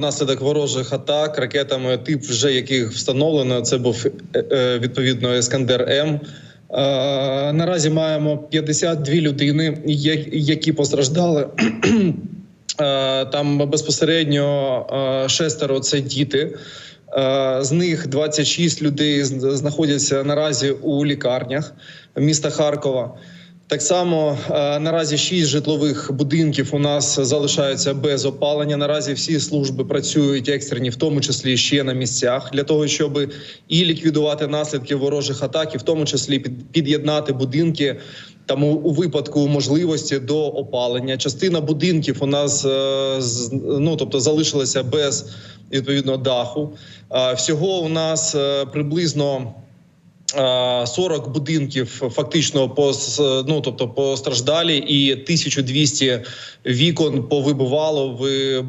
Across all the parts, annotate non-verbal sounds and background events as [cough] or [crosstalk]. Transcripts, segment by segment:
Внаслідок ворожих атак ракетами, тип вже яких встановлено, це був е, е, відповідно Ескандер М. Е, Наразі маємо 52 людини, які постраждали. [clears throat] Там безпосередньо шестеро це діти. З них 26 людей знаходяться наразі у лікарнях міста Харкова. Так само е, наразі шість житлових будинків у нас залишаються без опалення. Наразі всі служби працюють екстрені, в тому числі ще на місцях, для того, щоб і ліквідувати наслідки ворожих атак, і в тому числі під, під'єднати будинки. Там у, випадку можливості до опалення. Частина будинків у нас е, ну тобто залишилася без відповідно даху. Е, всього у нас приблизно. Е, 40 будинків фактично пос, ну тобто постраждалі, і 1200 вікон повибивало в,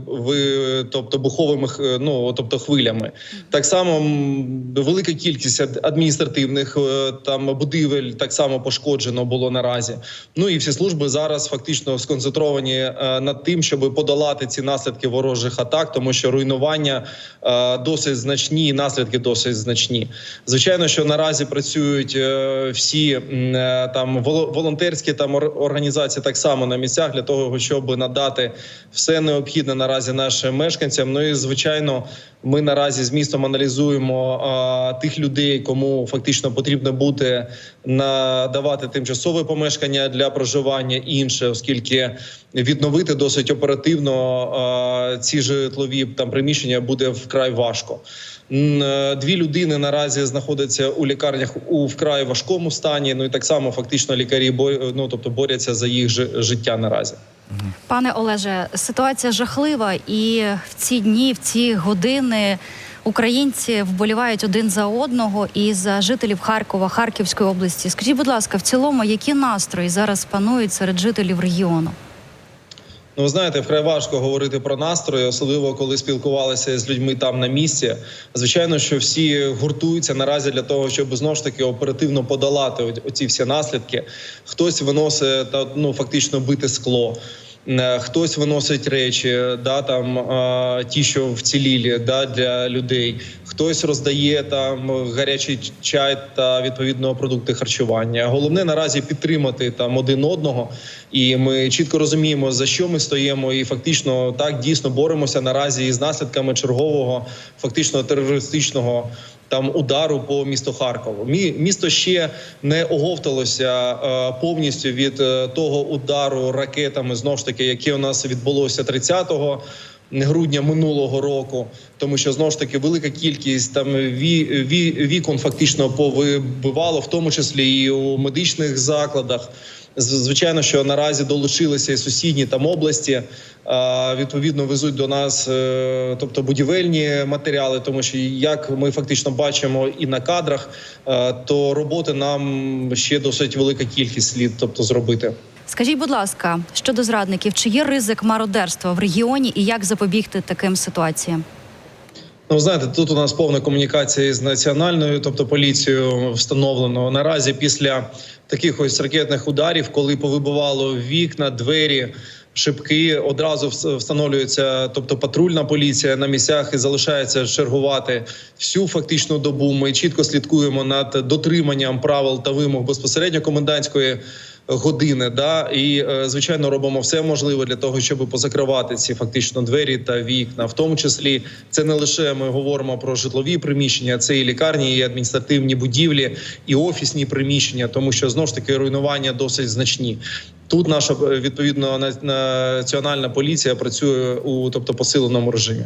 в тобто буховими х- ну тобто хвилями. Так само велика кількість ад- адміністративних е, там будівель так само пошкоджено було наразі. Ну і всі служби зараз фактично сконцентровані е, над тим, щоб подолати ці наслідки ворожих атак, тому що руйнування е, досить значні, і наслідки досить значні. Звичайно, що наразі працюють е, всі е, там воло- волонтерські там організації так само на місцях для того, щоб надати все необхідне наразі нашим мешканцям. Ну і звичайно, ми наразі з містом аналізуємо тих людей, кому фактично потрібно буде надавати тимчасове помешкання для проживання інше, оскільки відновити досить оперативно ці житлові там приміщення буде вкрай важко. Е, Дві людини наразі знаходяться у лікарнях у вкрай важкому стані. Ну і так само фактично лікарі ну, тобто борються за їх життя наразі. Пане Олеже, ситуація жахлива, і в ці дні, в ці години українці вболівають один за одного і за жителів Харкова, Харківської області. Скажіть, будь ласка, в цілому, які настрої зараз панують серед жителів регіону? Ну, ви знаєте, вкрай важко говорити про настрої, особливо коли спілкувалися з людьми там на місці. Звичайно, що всі гуртуються наразі для того, щоб знову ж таки оперативно подолати оці всі наслідки. Хтось виносить ну фактично бити скло. Е, Хтось виносить речі, да там е, ті, що вцілілі, да для людей. Хтось роздає там гарячий чай та відповідно продукти харчування. Головне наразі підтримати там один одного, і ми чітко розуміємо за що ми стоїмо, і фактично так дійсно боремося наразі із наслідками чергового, фактично терористичного. Там удару по місту Харкову. Мі, місто ще не оговталося е, повністю від е, того удару ракетами, знов ж таки, яке у нас відбулося 30 грудня минулого року, тому що знову ж таки велика кількість там ві, ві, вікон фактично повибивало, в тому числі і у медичних закладах. Звичайно, що наразі долучилися і сусідні там області. а, Відповідно, везуть до нас, е, тобто будівельні матеріали, тому що як ми фактично бачимо і на кадрах, е, то роботи нам ще досить велика кількість слід, тобто зробити. Скажіть, будь ласка, щодо зрадників, чи є ризик мародерства в регіоні і як запобігти таким ситуаціям? Ну, знаєте, тут у нас повна комунікація з національною, тобто поліцією встановлено наразі після таких ось ракетних ударів, коли повибивало вікна, двері. Шибки одразу вс- встановлюється, тобто патрульна поліція на місцях і залишається чергувати всю фактичну добу. Ми чітко слідкуємо над дотриманням правил та вимог безпосередньо комендантської години. Да і е, звичайно робимо все можливе для того, щоб позакривати ці фактично двері та вікна. В тому числі це не лише ми говоримо про житлові приміщення, це і лікарні, і адміністративні будівлі, і офісні приміщення, тому що знов ж таки руйнування досить значні. Тут наша е, відповідно національна поліція працює у тобто посиленому режимі.